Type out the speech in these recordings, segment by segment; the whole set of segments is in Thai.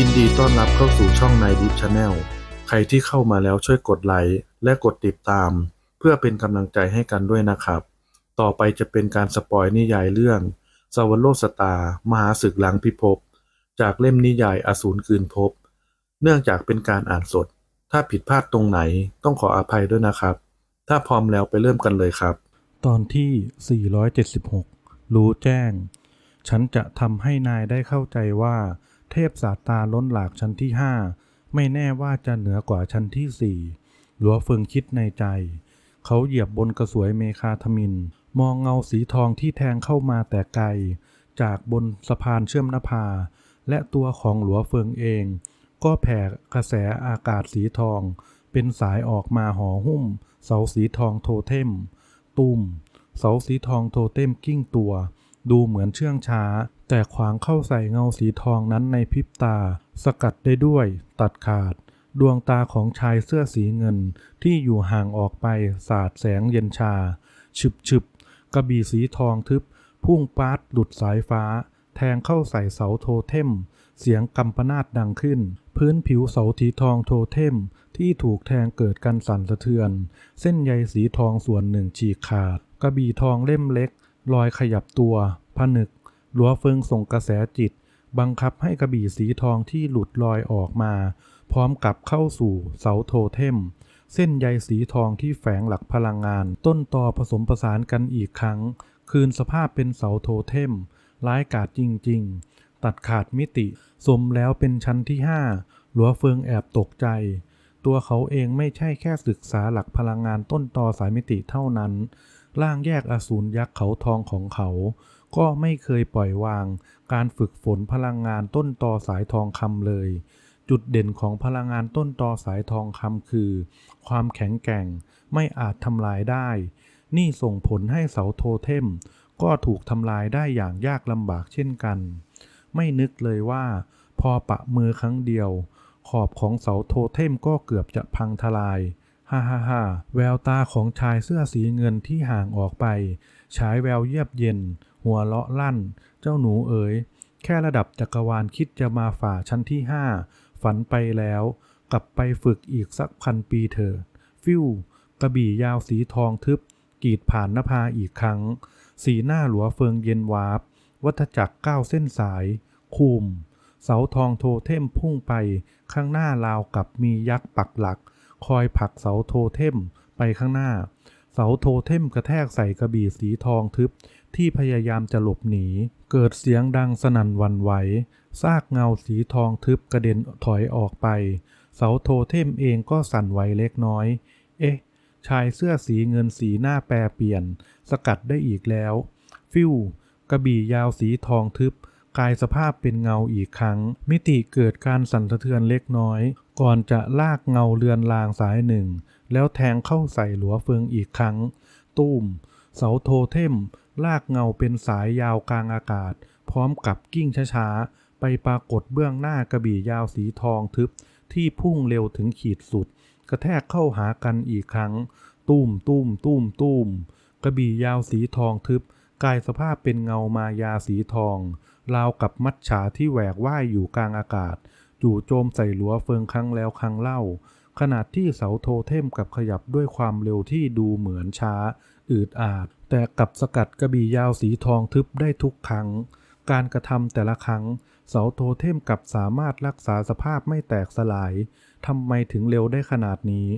ยินดีต้อนรับเข้าสู่ช่องนายดิฟชาแนลใครที่เข้ามาแล้วช่วยกดไลค์และกดติดตาม เพื่อเป็นกำลังใจให้กันด้วยนะครับ ต่อไปจะเป็นการสปอยนิยายเรื่องสวรรโลสตา มหาศึกหลังพิภพ จากเล่มนิยายอสูรคืนภพ เนื่องจากเป็นการอ่านสด ถ้าผิดพลาดตรงไหนต้องขออภัยด้วยนะครับ ถ้าพร้อมแล้วไปเริ่มกันเลยครับ ตอนที่ 476 รู้แจ้ง ฉันจะทำให้นายได้เข้าใจว่า เทพสาตาล้นหลากชั้นที่ห้าไม่แน่ว่าจะเหนือกว่าชั้นที่สี่หลัวเฟิงคิดในใจ เขาเหยียบบนกระสวยเมคาทมิน มองเงาสีทองที่แทงเข้ามาแต่ไกล จากบนสะพานเชื่อมนภา และตัวของหลัวเฟิงเอง ก็แผ่กระแสอากาศสีทอง เป็นสายออกมาห่อหุ้ม เสาสีทองโทเทม ตุ้มเสาสีทองโทเทมกิ้งตัว ดูเหมือนเชื่องช้า แต่ขวางเข้าใส่เงาสีทองนั้นในพริบตา สกัดได้ด้วย ตัดขาด ดวงตาของชายเสื้อสีเงิน ที่อยู่ห่างออกไปสาดแสงเย็นชาฉึบฉึบกระบี่สีทองทึบ พุ่งปาดหลุดสายฟ้า แทงเข้าใส่เสาโทเทม เสียงกำปนาดดังขึ้น พื้นผิวเสาสีทองโทเทม ที่ถูกแทงเกิดการสั่นสะเทือน เส้นใยสีทองส่วนหนึ่งฉีกขาด กระบี่ทองเล่มเล็กลอยขยับตัว ผนึก หลัวเฟิงส่งกระแสจิต บังคับให้กระบี่สีทองที่หลุดลอยออกมา พร้อมกับเข้าสู่เสาโทเทม เส้นใยสีทองที่แฝงหลักพลังงาน ต้นตอผสมผสานกันอีกครั้ง คืนสภาพเป็นเสาโทเทม ร้ายกาจจริง ๆ ตัดขาดมิติ สมแล้วเป็นชั้นที่ห้าหลัวเฟิงแอบตกใจตัวเขาเองไม่ใช่แค่ศึกษาหลักพลังงานต้นตอสายมิติเท่านั้น ร่างแยกอสูรยักษ์เขาทองของเขา ก็ไม่เคยปล่อยวาง การฝึกฝนพลังงานต้นตอสายทองคำเลย จุดเด่นของพลังงานต้นตอสายทองคำคือ ความแข็งแกร่งไม่อาจทำลายได้ นี่ส่งผลให้เสาโทเทม ก็ถูกทำลายได้อย่างยากลำบากเช่นกัน ไม่นึกเลยว่า พอปะมือครั้งเดียว ขอบของเสาโทเทมก็เกือบจะพังทลายฮ่าฮ่าฮ่าแววตาของชายเสื้อสีเงินที่ห่างออกไป ฉายแววเยียบเย็น หัวเลาะลั่น เจ้าหนูเอ๋ย แค่ระดับจักรวาลคิดจะมาฝ่าชั้นที่ห้าฝันไปแล้ว กลับไปฝึกอีกสักพันปีเถอะฟิวกระบี่ยาวสีทองทึบ กีดผ่านนภาอีกครั้ง สีหน้าหลัวเฟิงเย็นวาบ วัฏจักรก้าวเส้นสาย คุม เสาทองโทเทมพุ่งไป ข้างหน้าราวกับมียักษ์ปักหลัก คอยผลักเสาโทเทมไปข้างหน้า เสาโทเทมกระแทกใส่กระบี่สีทองทึบ ที่พยายามจะหลบหนี เกิดเสียงดังสนั่นวันไหว ซากเงาสีทองทึบกระเด็นถอยออกไป เสาโทเทมเองก็สั่นไหวเล็กน้อย เอ๊ะ ชายเสื้อสีเงินสีหน้าแปรเปลี่ยน สกัดได้อีกแล้ว ฟิวกระบี่ยาวสีทองทึบกลายสภาพเป็นเงาอีกครั้ง มิติเกิดการสั่นสะเทือนเล็กน้อย ก่อนจะลากเงาเรือนรางสายหนึ่ง แล้วแทงเข้าใส่หลัวเฟืองอีกครั้งตุ้มเสาโทเทม ลากเงาเป็นสายยาวกลางอากาศ พร้อมกับกิ้งช้าๆ ไปปรากฏเบื้องหน้ากระบี่ยาวสีทองทึบ ที่พุ่งเร็วถึงขีดสุด กระแทกเข้าหากันอีกครั้ง ตุ้มตุ้มตุ้มตุ้มกระบี่ยาวสีทองทึบกลายสภาพเป็นเงามายาสีทองราวกับมัดฉาที่แหวกว่ายอยู่กลางอากาศ จู่โจมใส่หลัวเฟิงครั้งแล้วครั้งเล่า ขณะที่เสาโทเทมกับขยับด้วยความเร็วที่ดูเหมือนช้า อืดอาด แต่กับสกัดกระบี่ยาวสีทองทึบได้ทุกครั้ง การกระทำแต่ละครั้ง เสาโทเทมกับสามารถรักษาสภาพไม่แตกสลายทำไมถึงเร็วได้ขนาดนี้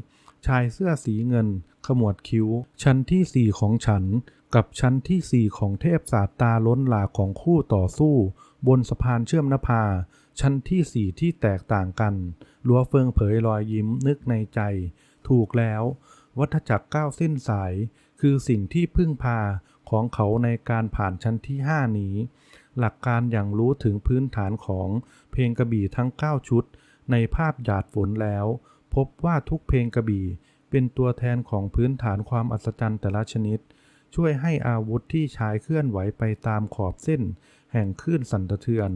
ชายเสื้อสีเงิน ขมวดคิ้ว ชั้นที่สี่ของฉัน กับชั้นที่สี่ของเทพศาสตาล้นหลากของคู่ต่อสู้ บนสะพานเชื่อมนภา ชั้นที่สี่ที่แตกต่างกันลัวเฟิงเผยรอยยิ้มนึกในใจ ถูกแล้ว วัฏจักรก้าวเส้นสาย คือสิ่งที่พึ่งพาของเขาในการผ่านชั้นที่ห้านี้ หลักการอย่างรู้ถึงพื้นฐานของเพลงกระบี่ทั้ง 9 ชุด ในภาพหยาดฝนแล้ว พบว่าทุกเพลงกระบี่ เป็นตัวแทนของพื้นฐานความอัศจรรย์แต่ละชนิด ช่วยให้อาวุธที่ใช้เคลื่อนไหวไปตามขอบเส้น แห่งคลื่นสั่นสะเทือน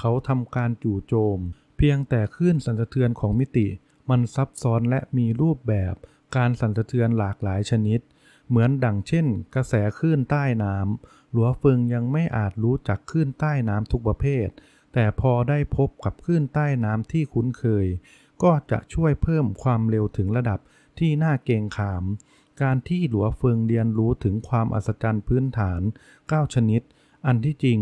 เขาทำการจู่โจม เพียงแต่คลื่นสั่นสะเทือนของมิติ มันซับซ้อนและมีรูปแบบการสั่นสะเทือนหลากหลายชนิด เหมือนดังเช่น กระแสคลื่นใต้น้ำหลัวเฟิงยังไม่อาจรู้จักคลื่นใต้น้ำทุกประเภท แต่พอได้พบกับคลื่นใต้น้ำที่คุ้นเคย ก็จะช่วยเพิ่มความเร็วถึงระดับที่น่าเกรงขาม การที่หลัวเฟิงเรียนรู้ถึงความอัศจรรย์พื้นฐาน 9 ชนิด อันที่จริง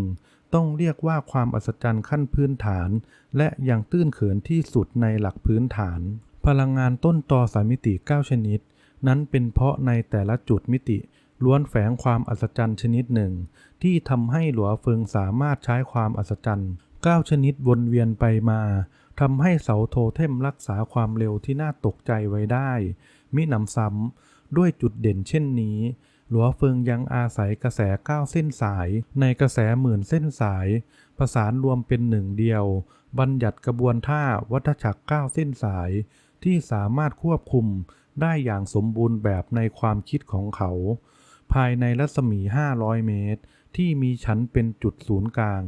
ต้องเรียกว่าความอัศจรรย์ขั้นพื้นฐาน และยังตื้นเขินที่สุดในหลักพื้นฐาน พลังงานต้นตอสามมิติ 9 ชนิด นั้นเป็นเพราะในแต่ละจุดมิติล้วนแฝงความอัศจรรย์ชนิดหนึ่ง ที่ทำให้หลัวเฟิงสามารถใช้ความอัศจรรย์9ชนิดวนเวียนไปมาทำให้เสาโทเทมรักษาความเร็วที่น่าตกใจไว้ได้ มิหนำซ้ำด้วยจุดเด่นเช่นนี้ หลัวเฟิงยังอาศัยกระแส9เส้นสาย ในกระแสหมื่นเส้นสาย ประสานรวมเป็นหนึ่งเดียว บัญญัติกระบวนท่าวัฏจักร9เส้นสาย ที่สามารถควบคุมได้อย่างสมบูรณ์แบบในความคิดของเขา ภายในรัศมี 500 เมตร ที่มีชั้นเป็นจุดศูนย์กลาง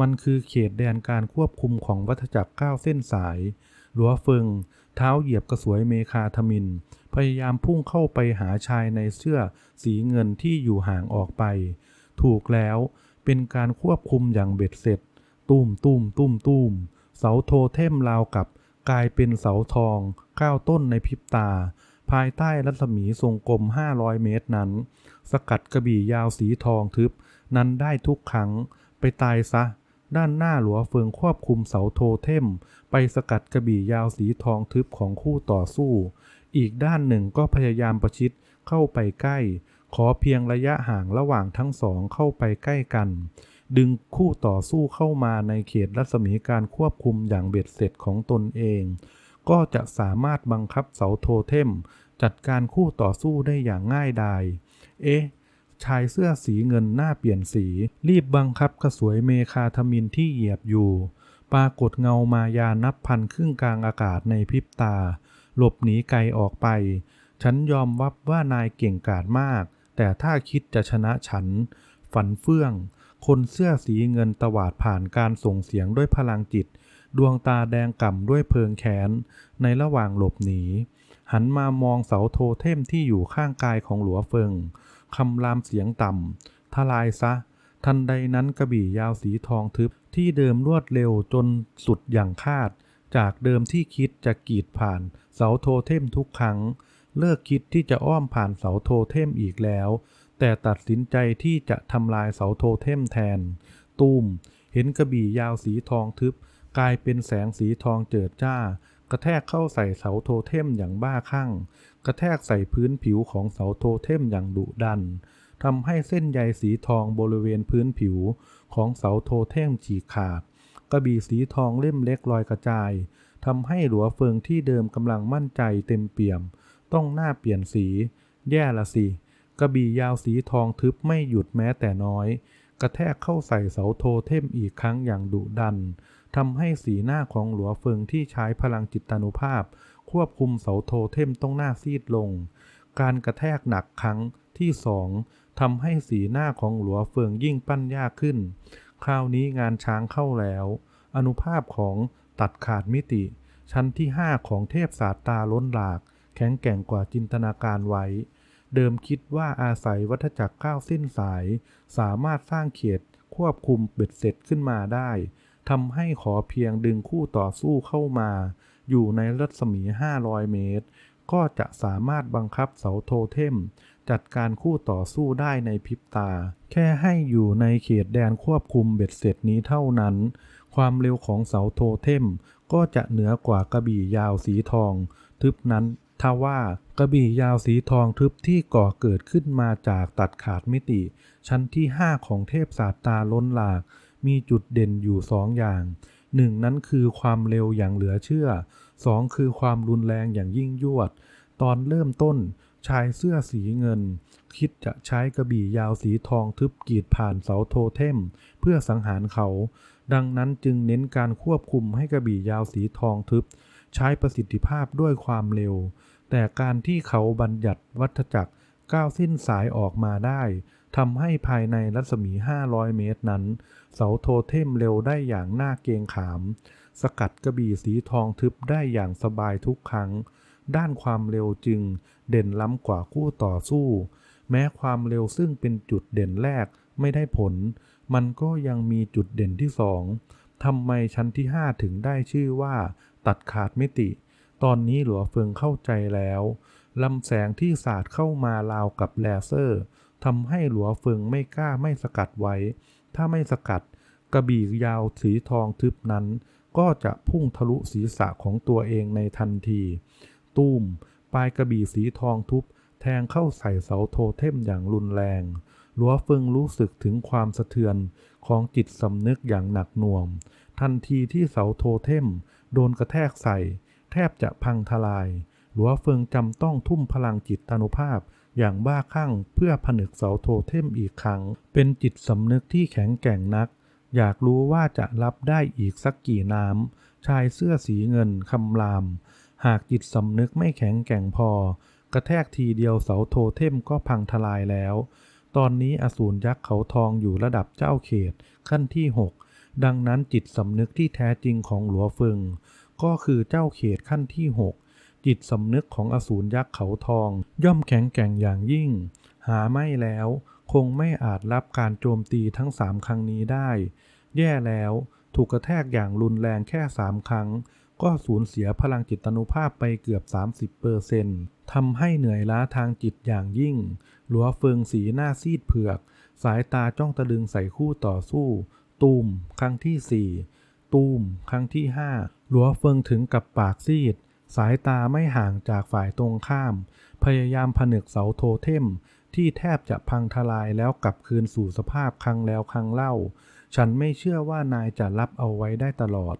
มันคือเขตแดนการควบคุมของวัฏจักร9เส้นสาย หลัวเฟิง เท้าเหยียบกระสวยเมคาทมิน พยายามพุ่งเข้าไปหาชายในเสื้อสีเงินที่อยู่ห่างออกไป ถูกแล้วเป็นการควบคุมอย่างเบ็ดเสร็จ ตุ้มตุ้มตุ้มตุ้มเสาโทเทมราวกับ กลายเป็นเสาทองเก้าต้นในพริบตา ภายใต้รัศมีทรงกลม 500 เมตรนั้น สกัดกระบี่ยาวสีทองทึบ นั้นได้ทุกครั้ง ไปตายซะ ด้านหน้าหลัวเฟิงควบคุมเสาโทเทม ไปสกัดกระบี่ยาวสีทองทึบของคู่ต่อสู้ อีกด้านหนึ่งก็พยายามประชิดเข้าไปใกล้ ขอเพียงระยะห่างระหว่างทั้งสองเข้าไปใกล้กัน ดึงคู่ต่อสู้เข้ามาในเขตรัศมีการควบคุมอย่างเบ็ดเสร็จของตนเอง ก็จะสามารถบังคับเสาโทเทม จัดการคู่ต่อสู้ได้อย่างง่ายดาย เอ๊ะชายเสื้อสีเงินหน้าเปลี่ยนสี รีบบังคับกระสวยเมคาทมินที่เหยียบอยู่ ปรากฏเงามายานับพันครึ่งกลางอากาศในพริบตา หลบหนีไกลออกไป ฉันยอมรับว่านายเก่งกาจมาก แต่ถ้าคิดจะชนะฉัน ฝันเฟื่อง คนเสื้อสีเงินตวาดผ่านการส่งเสียงด้วยพลังจิต ดวงตาแดงก่ำด้วยเพลิงแขน ในระหว่างหลบหนี หันมามองเสาโทเทมที่อยู่ข้างกายของหลัวเฟิงคำรามเสียงต่ำทลายซะ ทันใดนั้นกระบี่ยาวสีทองทึบที่เดิมรวดเร็วจนสุดอย่างคาด จากเดิมที่คิดจะกีดผ่านเสาโทเทมทุกครั้ง เลิกคิดที่จะอ้อมผ่านเสาโทเทมอีกแล้ว แต่ตัดสินใจที่จะทำลายเสาโทเทมแทน ตูม เห็นกระบี่ยาวสีทองทึบ กลายเป็นแสงสีทองเจิดจ้า กระแทกเข้าใส่เสาโทเทมอย่างบ้าคลั่ง กระแทกใส่พื้นผิวของเสาโทเทมอย่างดุดันทำให้เส้นใยสีทองบริเวณพื้นผิวของเสาโทเทมฉีกขาด กระบี่สีทองเล่มเล็กลอยกระจายทำให้หลัวเฟิงที่เดิมกำลังมั่นใจเต็มเปี่ยม ต้องหน้าเปลี่ยนสี แย่ละสิ กระบี่ยาวสีทองทึบไม่หยุดแม้แต่น้อย กระแทกเข้าใส่เสาโทเทมอีกครั้งอย่างดุดันทำให้สีหน้าของหลัวเฟิงที่ใช้พลังจิตานุภาพ ควบคุมเสาโทเทมต้องหน้าซีดลง การกระแทกหนักครั้งที่สองทำให้สีหน้าของหลัวเฟิงยิ่งปั้นยากขึ้น คราวนี้งานช้างเข้าแล้ว อนุภาพของตัดขาดมิติ ชั้นที่ห้าของเทพศาสตาล้นหลาก แข็งแกร่งกว่าจินตนาการไว้ เดิมคิดว่าอาศัยวัฏจักรก้าวเส้นสาย สามารถสร้างเขตควบคุมเบ็ดเสร็จขึ้นมาได้ทำให้ขอเพียงดึงคู่ต่อสู้เข้ามา อยู่ในรัศมี 500 เมตร ก็จะสามารถบังคับเสาโทเทม จัดการคู่ต่อสู้ได้ในพริบตา แค่ให้อยู่ในเขตแดนควบคุมเบ็ดเสร็จนี้เท่านั้น ความเร็วของเสาโทเทม ก็จะเหนือกว่ากระบี่ยาวสีทอง ทึบนั้น ถ้าว่ากระบี่ยาวสีทองทึบที่ก่อเกิดขึ้นมาจากตัดขาดมิติ ชั้นที่ 5 ของเทพศาสตาล้นหลาก มีจุดเด่นอยู่สองอย่างหนึ่งนั้นคือความเร็วอย่างเหลือเชื่อสองคือความรุนแรงอย่างยิ่งยวด ตอนเริ่มต้นชายเสื้อสีเงิน คิดจะใช้กระบี่ยาวสีทองทึบกีดผ่านเสาโทเทม เพื่อสังหารเขา ดังนั้นจึงเน้นการควบคุมให้กระบี่ยาวสีทองทึบ ใช้ประสิทธิภาพด้วยความเร็ว แต่การที่เขาบัญญัติวัฏจักรก้าวสิ้นสายออกมาได้ทำให้ภายในรัศมี 500 เมตรนั้น เสาโทเทมเร็วได้อย่างน่าเกงขาม สกัดกระบี่สีทองทึบได้อย่างสบายทุกครั้ง ด้านความเร็วจึงเด่นล้ำกว่าคู่ต่อสู้ แม้ความเร็วซึ่งเป็นจุดเด่นแรกไม่ได้ผล มันก็ยังมีจุดเด่นที่สองทำไมชั้นที่ห้าถึงได้ชื่อว่า ตัดขาดมิติ ตอนนี้หลัวเฟิงเข้าใจแล้วลำแสงที่สาดเข้ามาราวกับแลเซอร์ทำให้หลัวเฟิงไม่กล้าไม่สกัดไว้ ถ้าไม่สกัด กระบี่ยาวสีทองทึบนั้น ก็จะพุ่งทะลุศีรษะของตัวเองในทันที ตูมปลายกระบี่สีทองทุบ แทงเข้าใส่เสาโทเทมอย่างรุนแรงหลัวเฟิงรู้สึกถึงความสะเทือนของจิตสำนึกอย่างหนักหน่วง ทันทีที่เสาโทเทมโดนกระแทกใส่ ทบจะพังทลาย หลัวเฟิงจำต้องทุ่มพลังจิตตานุภาพอย่างบ้าคลั่งเพื่อผนึกเสาโทเทมอีกครั้ง เป็นจิตสำนึกที่แข็งแกร่งนัก อยากรู้ว่าจะรับได้อีกสักกี่น้ำ ชายเสื้อสีเงินคำราม หากจิตสำนึกไม่แข็งแกร่งพอ กระแทกทีเดียวเสาโทเทมก็พังทลายแล้ว ตอนนี้อสูรยักษ์เขาทองอยู่ระดับเจ้าเขตขั้นที่ 6 ดังนั้นจิตสำนึกที่แท้จริงของหลัวเฟิง ก็คือเจ้าเขตขั้นที่ 6 จิตสำนึกของอสูรยักษ์เขาทอง ย่อมแข็งแกร่งอย่างยิ่ง หาไม่แล้ว คงไม่อาจรับการโจมตีทั้งสามครั้งนี้ได้ แย่แล้วถูกกระแทกอย่างรุนแรงแค่สามครั้ง ก็สูญเสียพลังจิตตานุภาพไปเกือบ 30%ทำให้เหนื่อยล้าทางจิตอย่างยิ่ง หลัวเฟิงสีหน้าซีดเผือก สายตาจ้องตะลึงใส่คู่ต่อสู้ ตูม ครั้งที่สี่ตูม ครั้งที่ห้า หลัวเฟิงถึงกับปากซีด สายตาไม่ห่างจากฝ่ายตรงข้าม พยายามผนึกเสาโทเทม ที่แทบจะพังทลายแล้วกลับคืนสู่สภาพครั้งแล้วครั้งเล่า ฉันไม่เชื่อว่านายจะรับเอาไว้ได้ตลอด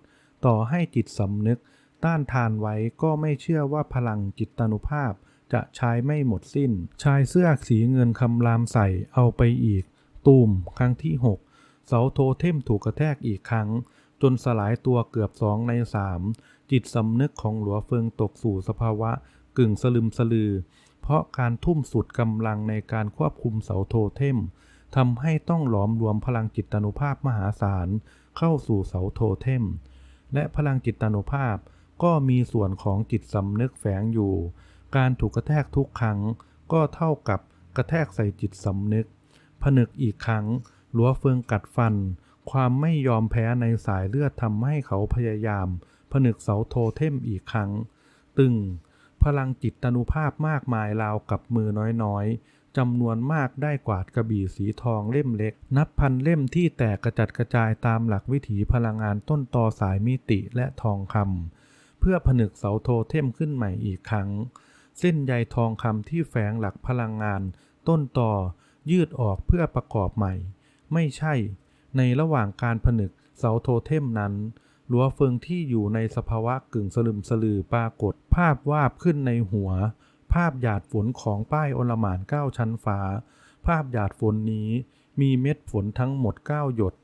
ต่อให้จิตสำนึก ต้านทานไว้ก็ไม่เชื่อว่าพลังจิตานุภาพจะใช้ไม่หมดสิ้น ชายเสื้อสีเงินคำรามใส่เอาไปอีก ตูมครั้งที่ 6 เสาโทเทมถูกกระแทกอีกครั้ง จนสลายตัวเกือบสองในสามจิตสำนึกของหลัวเฟิงตกสู่สภาวะกึ่งสลึมสลือ เพราะการทุ่มสุดกำลังในการควบคุมเสาโทเทมทำให้ต้องหลอมรวมพลังจิตตานุภาพมหาศาลเข้าสู่เสาโทเทม และพลังจิตตานุภาพก็มีส่วนของจิตสำนึกแฝงอยู่ การถูกกระแทกทุกครั้ง ก็เท่ากับกระแทกใส่จิตสำนึก ผนึกอีกครั้งหลัวเฟิงกัดฟัน ความไม่ยอมแพ้ในสายเลือดทำให้เขาพยายาม ผนึกเสาโทเทมอีกครั้ง ตึง พลังจิตตนุภาพมากมายราวกับมือน้อยๆจำนวนมากได้กวาดกระบี่สีทองเล่มเล็ก นับพันเล่มที่แตกกระจัดกระจายตามหลักวิถีพลังงานต้นตอสายมิติและทองคำเพื่อผนึกเสาโทเทมขึ้นใหม่อีกครั้ง เส้นใยทองคำที่แฝงหลักพลังงาน ต้นต่อยืดออกเพื่อประกอบใหม่ ไม่ใช่ ในระหว่างการผนึกเสาโทเทมนั้นหลัวเฟิงที่อยู่ในสภาวะกึ่งสลึมสลือปรากฏภาพวาบขึ้นในหัว ภาพหยาดฝนของป้ายอลหมานเก้าชั้นฟ้า ภาพหยาดฝนนี้มีเม็ดฝนทั้งหมด9หยด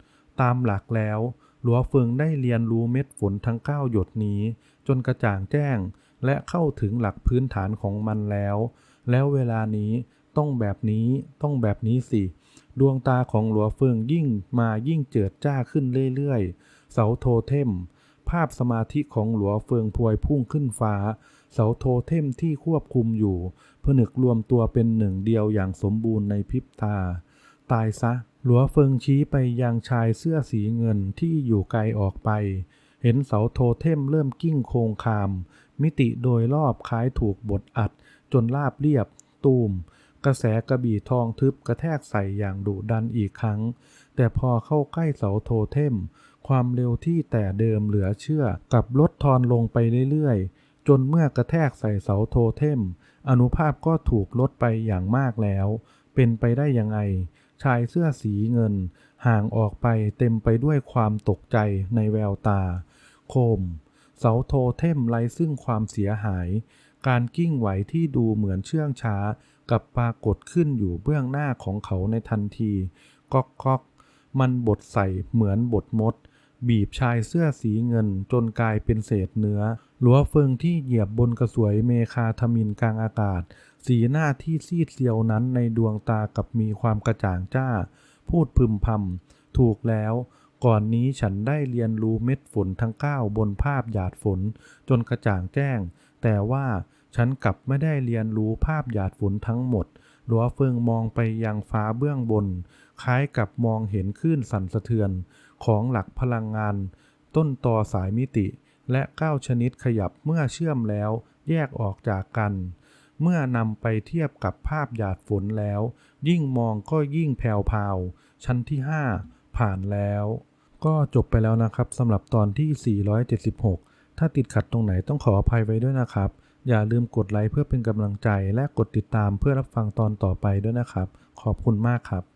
ตามหลักแล้วหลัวเฟิงได้เรียนรู้เม็ดฝนทั้ง9หยดนี้ จนกระจ่างแจ้ง และเข้าถึงหลักพื้นฐานของมันแล้ว แล้วเวลานี้ต้องแบบนี้ต้องแบบนี้สิ ดวงตาของหลัวเฟิงยิ่งมายิ่งเจิดจ้าขึ้นเรื่อยๆ เสาโทเทม ภาพสมาธิของหลัวเฟิงพวยพุ่งขึ้นฟ้า เสาโทเทมที่ควบคุมอยู่ ผนึกรวมตัวเป็นหนึ่งเดียวอย่างสมบูรณ์ในพริบตา ตายซะ หลัวเฟิงชี้ไปยังชายเสื้อสีเงินที่อยู่ไกลออกไป เห็นเสาโทเทมเริ่มกิ้งโครงคาม มิติโดยรอบคล้ายถูกบดอัด จนราบเรียบ ตูม กระแสกระบี่ทองทึบกระแทกใส่อย่างดุดันอีกครั้ง แต่พอเข้าใกล้เสาโทเทม ความเร็วที่แต่เดิมเหลือเชื่อกับลดทอนลงไปเรื่อยๆ จนเมื่อกระแทกใส่เสาโทเทม อนุภาพก็ถูกลดไปอย่างมากแล้ว เป็นไปได้ยังไง ชายเสื้อสีเงิน ห่างออกไปเต็มไปด้วยความตกใจในแววตา โคม เสาโทเทมไร้ซึ่งความเสียหาย การกิ้งไหวที่ดูเหมือนเชื่องช้า กับปรากฏขึ้นอยู่เบื้องหน้าของเขาในทันทีก๊อกก๊อกมันบดใส่เหมือนบดมด บีบชายเสื้อสีเงินจนกลายเป็นเศษเนื้อหลัวเฟิงที่เหยียบบนกระสวยเมคาทมินกลางอากาศ สีหน้าที่ซีดเซียวนั้นในดวงตากับมีความกระจ่างจ้า พูดพึมพำถูกแล้วก่อนนี้ฉันได้เรียนรู้เม็ดฝนทั้งเก้าบนภาพหยาดฝนจนกระจ่างแจ้ง แต่ว่า ฉันกลับไม่ได้เรียนรู้ภาพหยาดฝนทั้งหมดหลัวเฟิงมองไปยังฟ้าเบื้องบน คล้ายกับมองเห็นคลื่นสั่นสะเทือน ของหลักพลังงาน ต้นตอสายมิติ และเก้าชนิดขยับเมื่อเชื่อมแล้ว แยกออกจากกัน เมื่อนำไปเทียบกับภาพหยาดฝนแล้ว ยิ่งมองก็ยิ่งแผ่วพาวชั้นที่ 5 ผ่านแล้ว ก็จบไปแล้วนะครับสำหรับตอนที่ 476 ถ้าติดขัดตรงไหนต้องขออภัยไว้ด้วยนะครับ อย่าลืมกดไลค์เพื่อเป็นกำลังใจและกดติดตามเพื่อรับฟังตอนต่อไปด้วยนะครับ ขอบคุณมากครับ